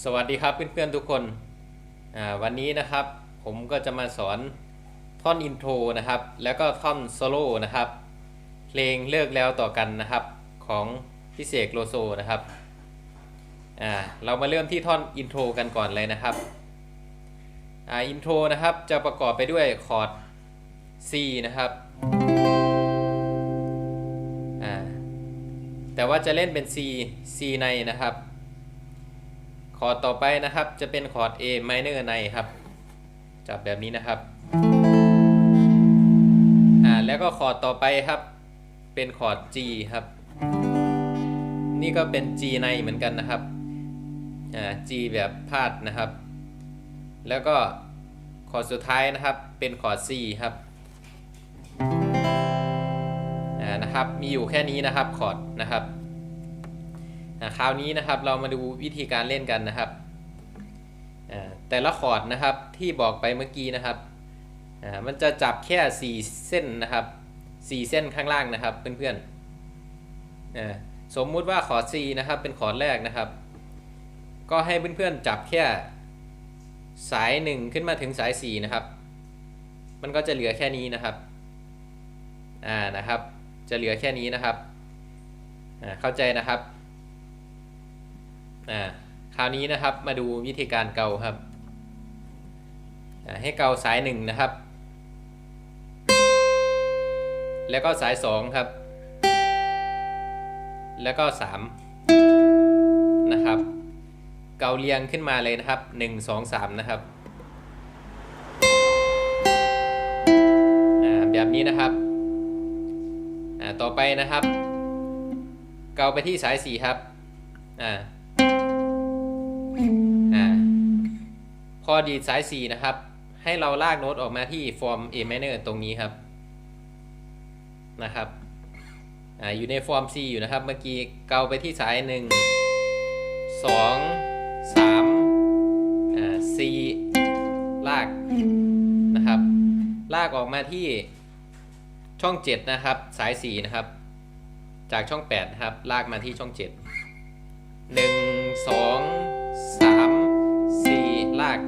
สวัสดีครับเพื่อนๆทุกคน วันนี้นะครับผมก็จะมาสอนท่อนอินโทรนะครับ แล้วก็ท่อนโซโล่นะครับ เพลงเลิกแล้วต่อกันนะครับของพิเศษโลโซนะครับอ่าเรามาเริ่มที่ท่อนอินโทรกันก่อนเลยนะครับอ่าอินโทรนะครับจะประกอบไปด้วยคอร์ด C นะครับอ่าแต่ว่าจะเล่นเป็น C C ในนะครับ อร์ดต่อไปนะครับ จะเป็นคอร์ด A minor ในครับ จับแบบนี้นะครับอ่าแล้วก็คอร์ดต่อไปครับ เป็นคอร์ด G ครับ นี่ก็เป็น G ในเหมือนกันนะครับอ่า G แบบพาดนะครับ แล้วก็คอร์ดสุดท้ายนะครับ เป็นคอร์ด C ครับอ่านะครับ มีอยู่แค่นี้นะครับคอร์ดนะครับ คราวนี้นะครับเรามาดูวิธีการเล่นกันนะครับ แต่ละคอร์ดนะครับที่บอกไปเมื่อกี้นะครับ มันจะจับแค่ 4 เส้นนะครับ 4 เส้นข้างล่างนะครับเพื่อนๆสมมุติว่าคอร์ด C นะครับเป็นคอร์ดแรกนะครับ ก็ให้เพื่อนๆจับแค่สาย 1 ขึ้นมาถึงสาย 4 นะครับ มันก็จะเหลือแค่นี้นะครับ อ่านะครับ จะเหลือแค่นี้นะครับ เข้าใจนะครับ อ่าคราวนี้นะครับมาดูวิธีการเกาครับให้เกาสายหนึ่งนะครับ แล้วก็สายสองครับ แล้วก็สามนะครับ เกาเรียงขึ้นมาเลยนะครับหนึ่งสองสามนะครับแบบนี้นะครับต่อไปนะครับ เกาไปที่สายสี่ครับอ่า อดีดสาย 4 นะครับ ให้เราลากโน้ตออกมาที่ฟอร์ม A minor ตรงนี้ครับนะครับออยู่ในฟอร์ม C อยู่นะครับ เมื่อกี้เกาไปที่สาย 1 2 3อ่า C ลากนะครับ ลากออกมาที่ช่อง 7 นะครับ สาย 4 นะครับ จากช่อง 8 นะครับ ลากมาที่ช่อง7หนึ่งสอง ลาก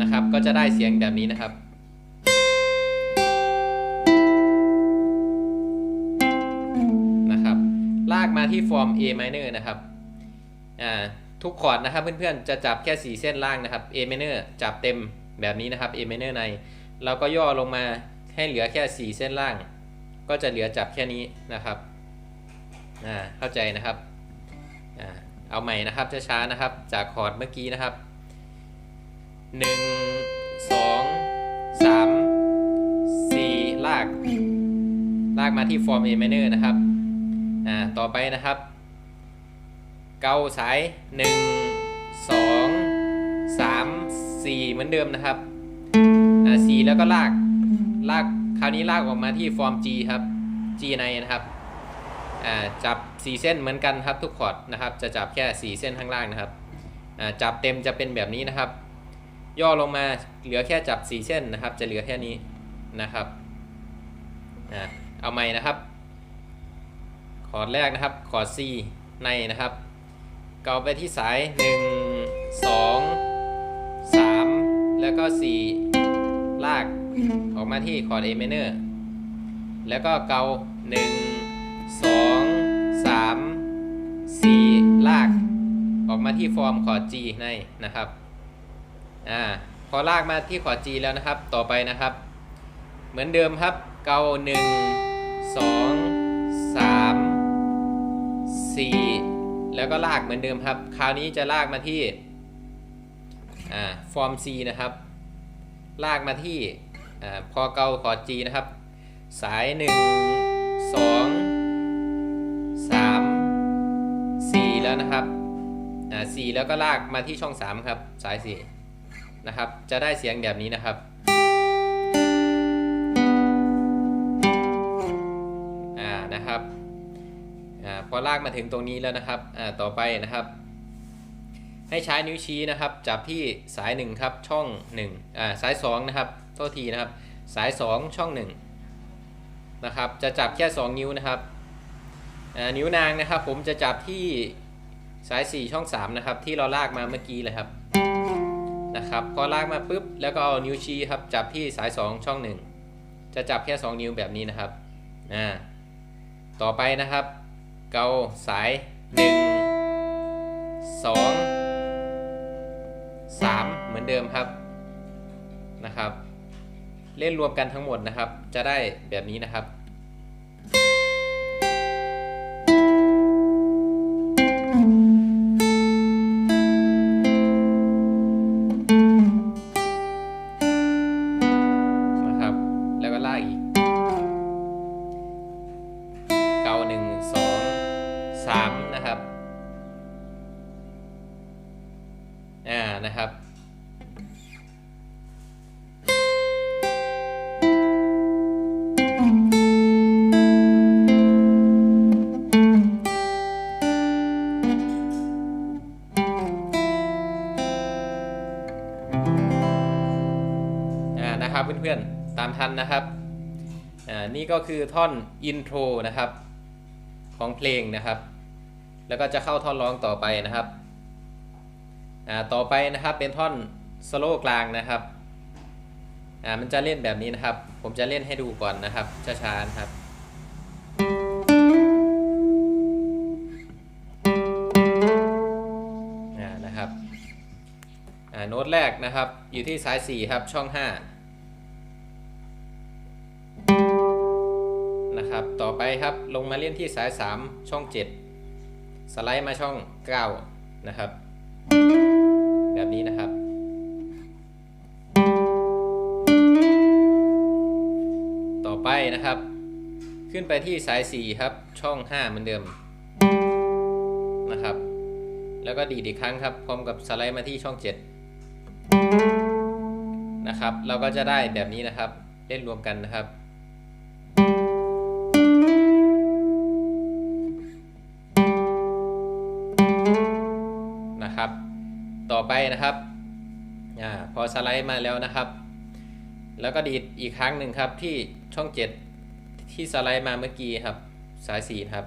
นะครับ ก็จะได้เสียงแบบนี้นะครับ นะครับ ลากมาที่ฟอร์ม A minor นะครับอ่าทุกคอร์ดนะครับเพื่อนๆ จะจับแค่ 4 เส้นล่างนะครับ A minor จับเต็มแบบนี้นะครับ A minor ใน เราก็ย่อลงมาให้เหลือแค่ 4 เส้นล่าง ก็จะเหลือจับแค่นี้นะครับอ่าเข้าใจนะครับอ่าเอาใหม่นะครับช้าๆนะครับ จากคอร์ดเมื่อกี้นะครับ 1 2 3 4ลาก ลากมาที่ฟอร์ม A minor นะครับ อ่า ต่อไปนะครับ เกาสาย1 2 3 4เหมือนเดิมนะครับ อ่า4แล้วก็ลาก ลาก คราวนี้ลากออกมาที่ฟอร์ม G ครับ G ในนะครับ อ่า จับ4เส้นเหมือนกันครับทุกคอร์ดนะครับ จะจับแค่4เส้นข้างล่างนะครับ อ่า จับเต็มจะเป็นแบบนี้นะครับ ย่อลงมาเหลือแค่จับ 4 เส้นนะครับ จะเหลือแค่นี้นะครับเอาใหม่นะครับ คอร์ดแรกนะครับ คอร์ด C ในนะครับ เกาไปที่สาย 1 2 3 แล้วก็ 4 ลาก ออกมาที่คอร์ด A minor แล้วก็เกา1สองสามสี่ลาก ออกมาที่ฟอร์มคอร์ด G ในนะครับ อ่าพอลากมาที่คอ G แล้วนะครับ ต่อไปนะครับ เหมือนเดิมครับ เกาหนึ่งสองสามสี่แล้วก็ลากเหมือนเดิมครับ คราวนี้จะลากมาที่อ่าฟอร์ม C นะครับ ลากมาที่อ่าพอเกาคอ G นะครับ สายหนึ่งสองสามสี่แล้วนะครับอ่าสี่แล้วก็ลากมาที่ช่องสามครับ สายสี่ นะครับ จะได้เสียงแบบนี้นะครับอ่านะครับอ่าพอลากมาถึงตรงนี้แล้วนะครับอ่าต่อไปนะครับ ให้ใช้นิ้วชี้นะครับ จับที่สายหนึ่งครับช่องหนึ่งอ่าสายสองนะครับโทษทีนะครับ สายสองช่องหนึ่งนะครับ จะจับแค่ 2 นิ้วนะครับอ่านิ้วนางนะครับ ผมจะจับที่สาย 4 ช่อง 3 นะครับ ที่เราลากมาเมื่อกี้เลยครับ นะครับ พอลากมาปุ๊บแล้วก็เอานิ้วชี้ครับจับที่สาย 2 ช่อง 1 จะจับแค่ 2 นิ้วแบบนี้นะครับอ่าต่อไปนะครับ เกาสาย 1 2 3 เหมือนเดิมครับนะครับ เล่นรวมกันทั้งหมดนะครับ จะได้แบบนี้นะครับนะครับ นะครับเพื่อนๆ ตามทันนะครับ อ่า นี่ก็คือท่อนอินโทรนะครับ ของเพลงนะครับ แล้วก็จะเข้าท่อนร้องต่อไปนะครับ อ่า ต่อไปนะครับเป็นท่อนสโลว์กลางนะครับ อ่า มันจะเล่นแบบนี้นะครับ ผมจะเล่นให้ดูก่อนนะครับ ช้าๆนะครับอ่านะครับอ่าโน้ตแรกนะครับ อยู่ที่สาย 4 ครับช่อง 5 นะครับ ต่อไปครับลงมาเล่นที่สาย 3 ช่อง 7 สไลด์มาช่อง 9 นะครับ แบบนี้นะครับ ต่อไปนะครับ ขึ้นไปที่สาย 4 ครับ ช่อง 5 เหมือนเดิมนะครับ แล้วก็ดีดอีกครั้งครับ พร้อมกับสไลด์มาที่ช่อง 7 นะครับ เราก็จะได้แบบนี้นะครับ เล่นรวมกันนะครับ นะครับ ต่อไปนะครับอาพอสไลด์มาแล้วนะครับ แล้วก็ดีดอีกครั้งหนึ่งครับที่ช่อง 7 ที่สไลด์มาเมื่อกี้ครับ สาย4ครับ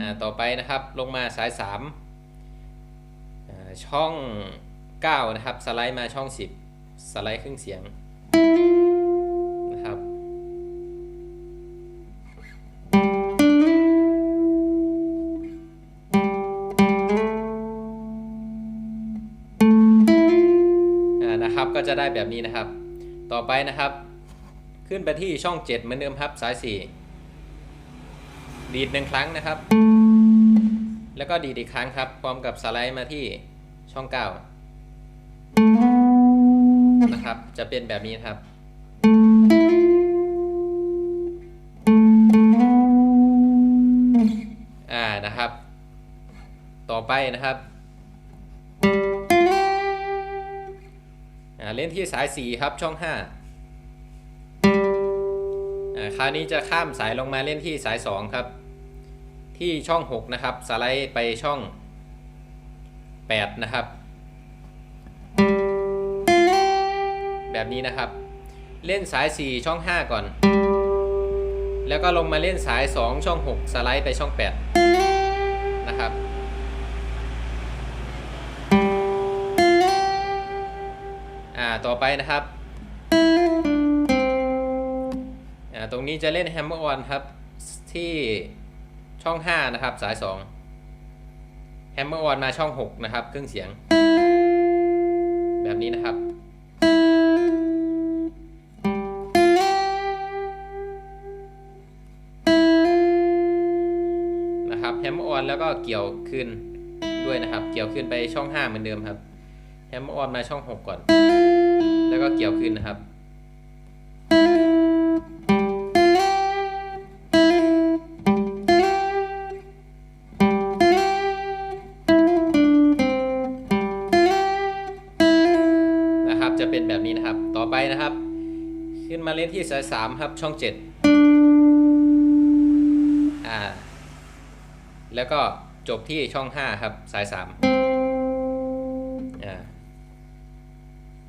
อ่าต่อไปนะครับลงมาสาย3ช่อง 9 นะครับ สไลด์มาช่อง 10 สไลด์ครึ่งเสียง ก็จะได้แบบนี้นะครับ ต่อไปนะครับ ขึ้นไปที่ช่อง 7 เหมือนเดิมครับสาย 4 ดีดหนึ่งครั้งนะครับ แล้วก็ดีดอีกครั้งครับ พร้อมกับสไลด์มาที่ช่อง 9 นะครับ จะเป็นแบบนี้นครับอ่านะครับ ต่อไปนะครับ เล่นที่สาย4ครับช่อง5อาคราวนี้จะข้ามสายลงมาเล่นที่สาย 2 ครับ ที่ช่อง 6 นะครับ สไลด์ไปช่อง 8 นะครับ แบบนี้นะครับ เล่นสาย 4 ช่อง 5 ก่อน แล้วก็ลงมาเล่นสาย 2 ช่อง 6 สไลด์ไปช่อง 8 นะครับ ต่อไปนะครับอ่าตรงนี้จะเล่นแฮมเมอร์ออนครับที่ช่อง 5 นะครับ สาย 2 แฮมเมอร์ออนมาช่อง 6 นะครับ เครื่องเสียง แบบนี้นะครับ นะครับแฮมเมอร์ออนแล้วก็เกี่ยวคืนด้วยนะครับ เกี่ยวคืนไปช่อง 5 เหมือนเดิมครับแฮมเมอร์ออนมาช่อง 6 ก่อน แล้วก็เกี่ยวคืนนะครับ นะครับจะเป็นแบบนี้นะครับ ต่อไปนะครับ ขึ้นมาเล่นที่สาย3ครับช่อง7อ่าแล้วก็จบที่ช่อง 5 ครับ สาย 3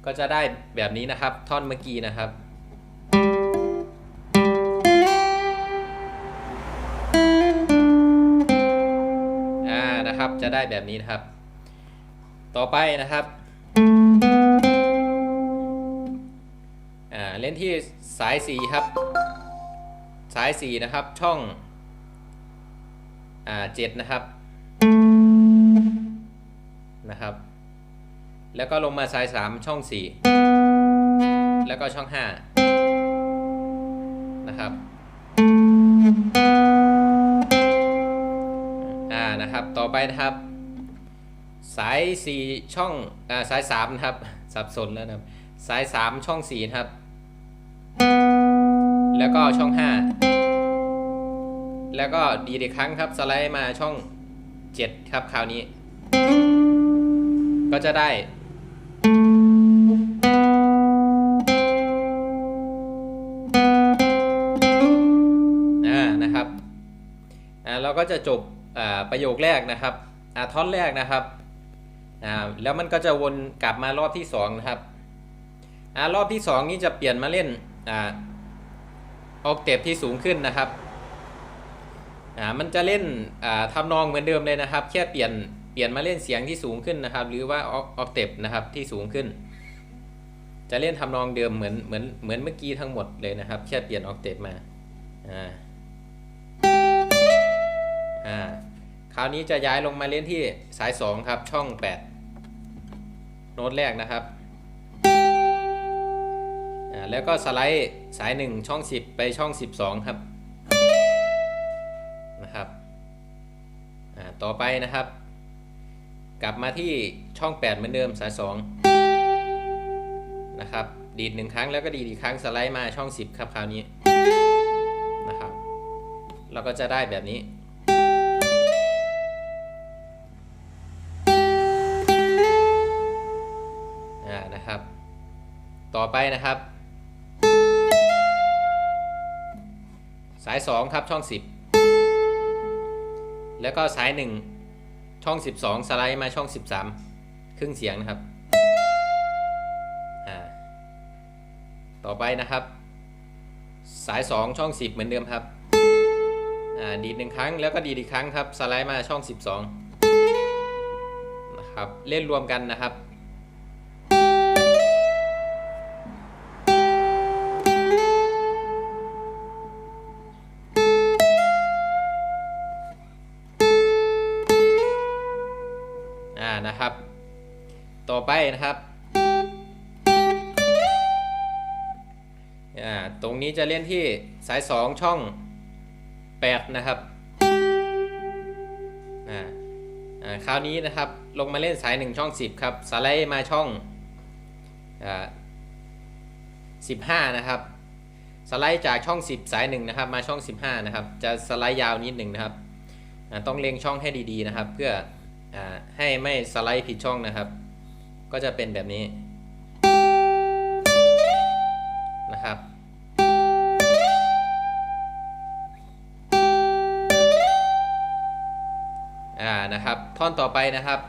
ก็จะได้แบบนี้นะครับ ท่อนเมื่อกี้นะครับ จะได้แบบนี้นะครับ ต่อไปนะครับ อ่า เล่นที่สายสีครับ สายสีนะครับ ช่อง อ่าเจ็ดนะครับ แล้วก็ลงมาสายสามช่องสี่แล้วก็ช่องห้านะครับอ่านะครับต่อไปนะครับสายสี่ช่องอ่าสายสามนะครับสับสนแล้วนะครับสายสามช่องสี่นะครับ แล้วก็ช่องห้าแล้วก็ดีอีกครั้งครับสไลด์มาช่องเจ็ดครับคราวนี้ ก็จะได้ ก็จะจบประโยคแรกนะครับท่อนแรกนะครับแล้วมันก็จะวนกลับมารอบที่สองนะครับอรอบที่สองนี้จะเปลี่ยนมาเล่นออกเตปที่สูงขึ้นนะครับมันจะเล่นอ่าทำนองเหมือนเดิมเลยนะครับ แค่เปลี่ยนเปลี่ยนมาเล่นเสียงที่สูงขึ้นนะครับ หรือว่าออกออกเตปนะครับที่สูงขึ้น จะเล่นทำนองเดิมเหมือนเหมือนเหมือนเมื่อกี้ทั้งหมดเลยนะครับ แค่เปลี่ยนออกเตปมาอ่า อ่าคราวนี้จะย้ายลงมาเล่นที่สาย 2 ครับช่อง 8 โน้ตแรกนะครับอ่าแล้วก็สไลด์สาย 1 ช่อง 10 ไปช่อง 12 ครับนะครับอ่าต่อไปนะครับ กลับมาที่ช่อง 8 เหมือนเดิมสาย 2 นะครับดีดหนึ่งครั้งแล้วก็ดีดอีกครั้งสไลด์มาช่อง 10 ครับคราวนี้นะครับเราก็จะได้แบบนี้ อไปนะครับ สาย 2 ครับช่อง 10 แล้วก็สาย 1 ช่อง 12 สไลด์มาช่อง 13 ครึ่งเสียงนะครับ ต่อไปนะครับ สาย 2 ช่อง 10 เหมือนเดิมครับดีดหนึ่งครั้งแล้วก็ดีดอีกครั้งครับ สไลด์มาช่อง 12 นะครับ เล่นรวมกันนะครับ นะครับตรงนี้จะเล่นที่สาย 2 ช่อง 8 นะครับคราวนี้นะครับลงมาเล่นสาย 1 ช่อง 10 ครับสไลด์มาช่องอ15 นะครับ สไลด์จากช่อง 10 สาย 1 นะครับ มาช่อง 15 นะครับ จะสไลด์ยาวนิดหนึ่งนะครับต้องเล็งช่องให้ดีๆนะครับ เพื่ออให้ไม่สไลด์ผิดช่องนะครับ ก็จะเป็นแบบนี้นะครับ อ่า นะครับ ท่อนต่อไปนะครับ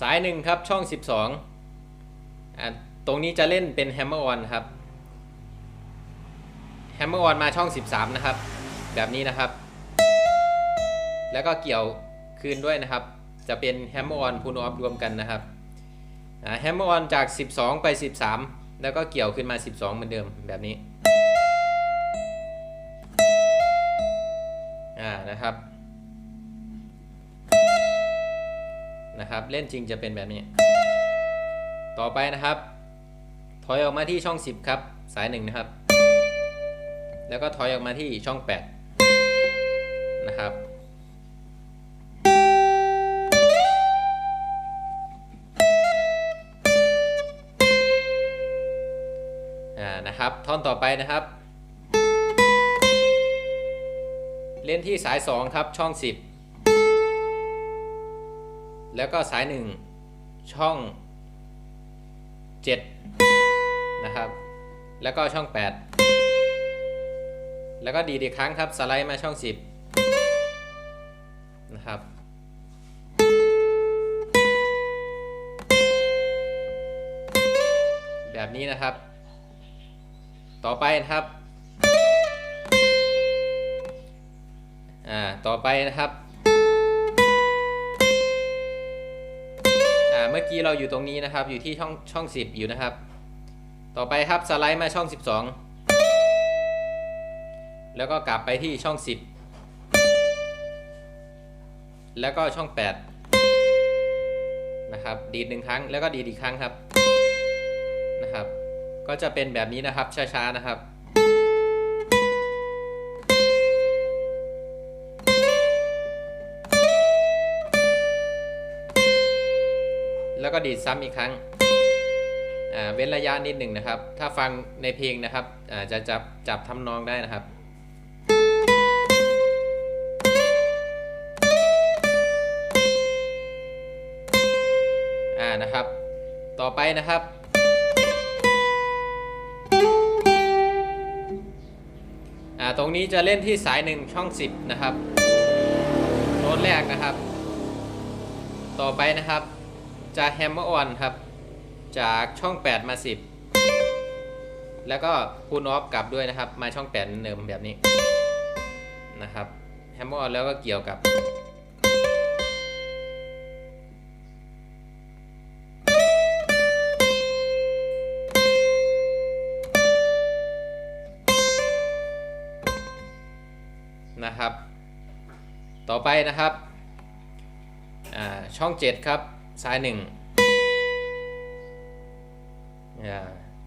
สายหนึ่งครับ ช่อง 12อ่าตรงนี้จะเล่นเป็นแฮมเมอร์ออนครับ แฮมเมอร์ออนมาช่อง 13 นะครับ แบบนี้นะครับ แล้วก็เกี่ยว คืนด้วยนะครับ จะเป็นแฮมมอร์อนพูนออฟรวมกันนะครับแฮมมอร์ออนจาก 12 ไป 13 แล้วก็เกี่ยวขึ้นมา 12 เหมือนเดิมแบบนี้อ่านะครับนะครับ เล่นจริงจะเป็นแบบนี้ ต่อไปนะครับ ถอยออกมาที่ช่อง 10 ครับ สายหนึ่งนะครับ แล้วก็ถอยออกมาที่ช่อง 8 นะครับ อ่านะครับ ท่อนต่อไปนะครับ เล่นที่สาย 2 ครับช่อง 10 แล้วก็สาย 1 ช่อง 7 นะครับ แล้วก็ช่อง 8 แล้วก็ดีดอีกครั้งครับ สไลด์มาช่อง 10 นะครับแบบนี้นะครับ ต่อไปนะครับอ่าต่อไปนะครับอ่าเมื่อกี้เราอยู่ตรงนี้นะครับ อยู่ที่ช่องช่อง 10 อยู่นะครับ ต่อไปครับสไลด์มาช่อง 12 แล้วก็กลับไปที่ช่อง 10 แล้วก็ช่อง 8 นะครับ ดีดหนึ่งครั้งแล้วก็ดีดอีกครั้งครับนะครับ ก็จะเป็นแบบนี้นะครับ ช้าๆนะครับ แล้วก็ดีดซ้ำอีกครั้งเว้นระยะนิดหนึ่งนะครับ ถ้าฟังในเพลงนะครับจะจับจับทำนองได้นะครับอ่านะครับ ต่อไปนะครับ ตรงนี้จะเล่นที่สายหนึ่งช่อง 10 นะครับโน้ตแรกนะครับ ต่อไปนะครับ จะแฮมเมอร์ออนครับ จากช่อง 8 มา 10 แล้วก็คูณออฟกลับด้วยนะครับ มาช่อง 8 เนเดิมแบบนี้นะครับแฮมเมอร์ออนแล้วก็เกี่ยวกับ นะครับ ต่อไปนะครับอ่าช่อง 7 ครับซ้ายหนึ่ง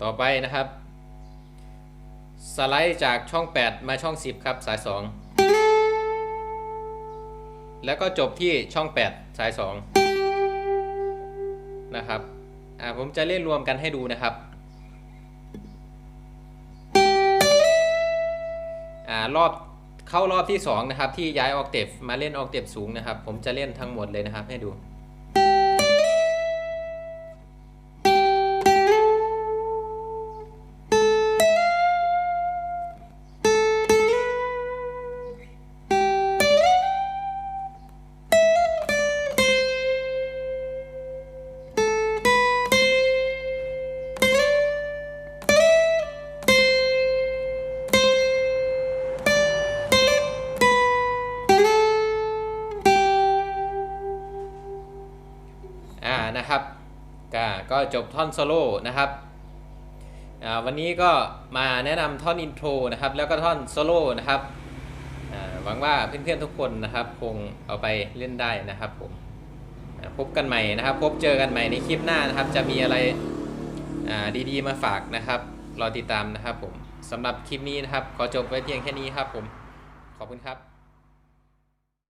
ต่อไปนะครับ สไลด์จากช่อง 8 มาช่อง 10 ครับสาย 2 แล้วก็จบที่ช่อง 8 สาย 2 นะครับผมจะเล่นรวมกันให้ดูนะครับอรอบ เข้ารอบที่2นะครับที่ย้ายออกเตฟมาเล่นออกเตฟสูงนะครับ ผมจะเล่นทั้งหมดเลยนะครับ ให้ดู จบท่อนโซโล่นะครับวันนี้ก็มาแนะนำท่อนอินโทรนะครับ แล้วก็ท่อนโซโล่นะครับหวังว่าเพื่อนๆทุกคนนะครับ คงเอาไปเล่นได้นะครับผมพบกันใหม่นะครับ พบเจอกันใหม่ในคลิปหน้านะครับ จะมีอะไรดีๆมาฝากนะครับรอติดตามนะครับผมสำหรับคลิปนี้นะครับ ขอจบไว้เพียงแค่นี้ครับผม ขอบคุณครับ